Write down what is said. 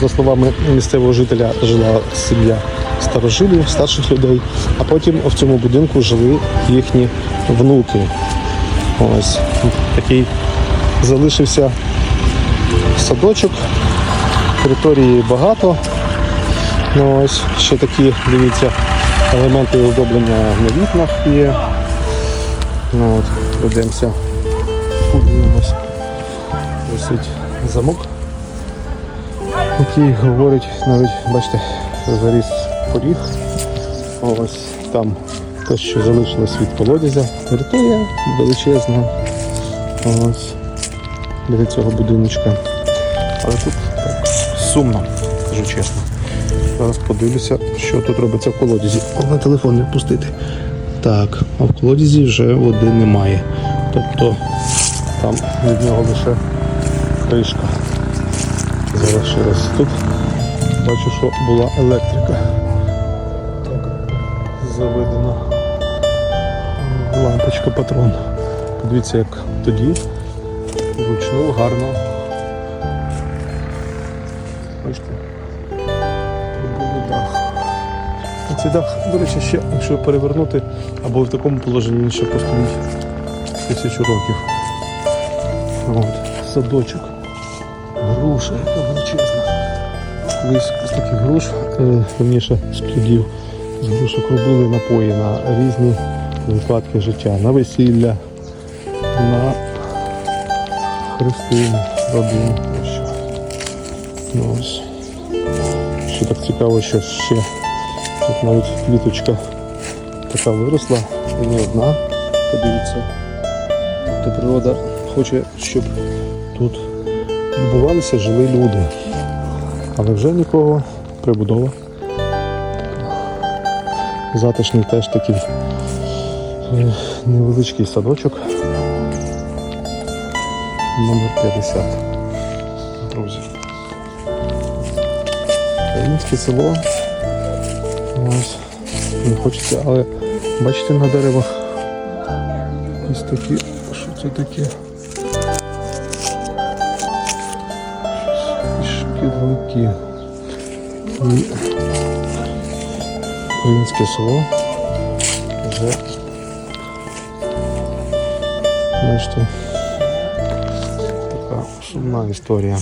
За словами місцевого жителя, жила сім'я старожилів, старших людей, а потім в цьому будинку жили їхні внуки. Ось такий залишився садочок, території багато. Ну, ось ще такі, дивіться, елементи оздоблення на вікнах є. Ну, от, пройдемося, подивимось. Висить замок який говорить, навіть, бачите, заріс поріг. Ось там те, що залишилось від колодязя. Територія величезна. Ось біля цього будиночка. Але тут так сумно, скажу чесно. Зараз подивлюся, що тут робиться в колодязі. Головне телефон не впустити. Так, а в колодязі вже води немає. Тобто там від нього лише кришка. Зараз ще раз тут. Бачу, що була електрика. Так, заведена лампочка патрон. Подивіться, як тоді вручну гарно. Бачите? Цей дах, до речі, ще, якщо перевернути, або в такому положенні він ще постоїть тисячу років. От, садочок. Груша, яка величезна. Колись з груш, е, верніше з плодів, з грушок робили напої на різні випадки життя, на весілля, на хрестини, родини. Що. Ну, ось. Що так цікаво, що ще тут навіть квіточка така виросла, і не одна. Подивіться. Тобто природа хоче, щоб тут Любувалися, жили люди. Але вже нікого прибудова. Затишний теж такий е, невеличкий садочок. Номер 50. Друзі. Українське село. Ось. Не хочеться, але бачите на деревах ось такі. Що це таке? Шкідники. І українське село вже бачите, така сумна історія.